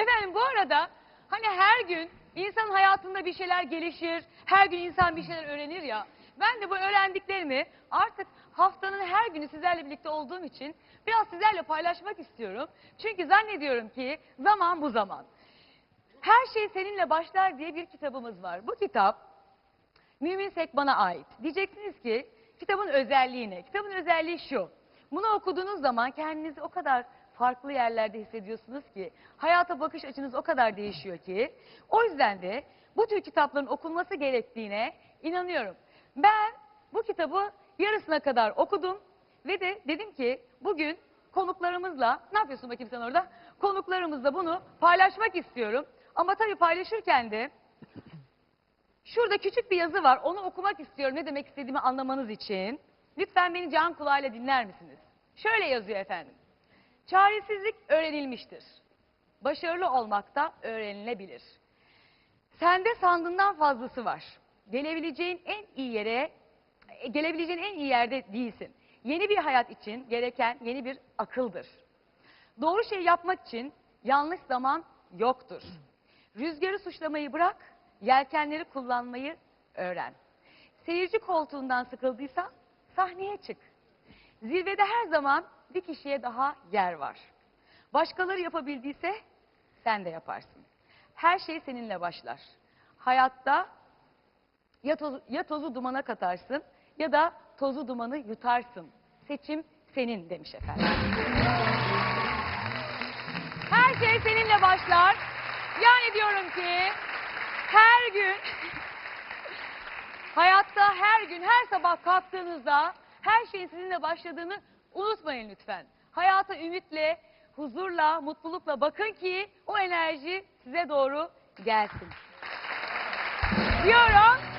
Efendim bu arada hani her gün insanın hayatında bir şeyler gelişir, her gün insan bir şeyler öğrenir ya. Ben de bu öğrendiklerimi artık haftanın her günü sizlerle birlikte olduğum için biraz sizlerle paylaşmak istiyorum. Çünkü zannediyorum ki zaman bu zaman. Her şey seninle başlar diye bir kitabımız var. Bu kitap Mümin Sek bana ait. Diyeceksiniz ki kitabın özelliği ne? Kitabın özelliği şu. Bunu okuduğunuz zaman kendinizi o kadar farklı yerlerde hissediyorsunuz ki hayata bakış açınız o kadar değişiyor ki o yüzden de bu tür kitapların okunması gerektiğine inanıyorum. Ben bu kitabı yarısına kadar okudum ve de dedim ki bugün konuklarımızla ne yapıyorsun bakayım sen orada? Konuklarımızla bunu paylaşmak istiyorum. Ama tabii paylaşırken de Şurada küçük bir yazı var. Onu okumak istiyorum ne demek istediğimi anlamanız için. Lütfen beni can kulağıyla dinler misiniz? Şöyle yazıyor efendim. Çaresizlik öğrenilmiştir. Başarılı olmak da öğrenilebilir. Sende sandığından fazlası var. Gelebileceğin en iyi yere, e, gelebileceğin en iyi yerde değilsin. Yeni bir hayat için gereken yeni bir akıldır. Doğru şey yapmak için yanlış zaman yoktur. Rüzgarı suçlamayı bırak, yelkenleri kullanmayı öğren. Seyirci koltuğundan sıkıldıysa sahneye çık. Zirvede her zaman bir kişiye daha yer var. Başkaları yapabildiyse sen de yaparsın. Her şey seninle başlar. Hayatta ya tozu, ya tozu dumana katarsın ya da tozu dumanı yutarsın. Seçim senin demiş efendim. Her şey seninle başlar. Yani diyorum ki her gün hayatta her gün her sabah kalktığınızda her şeyin sizinle başladığını unutmayın lütfen. Hayata ümitle, huzurla, mutlulukla bakın ki o enerji size doğru gelsin. Diyorum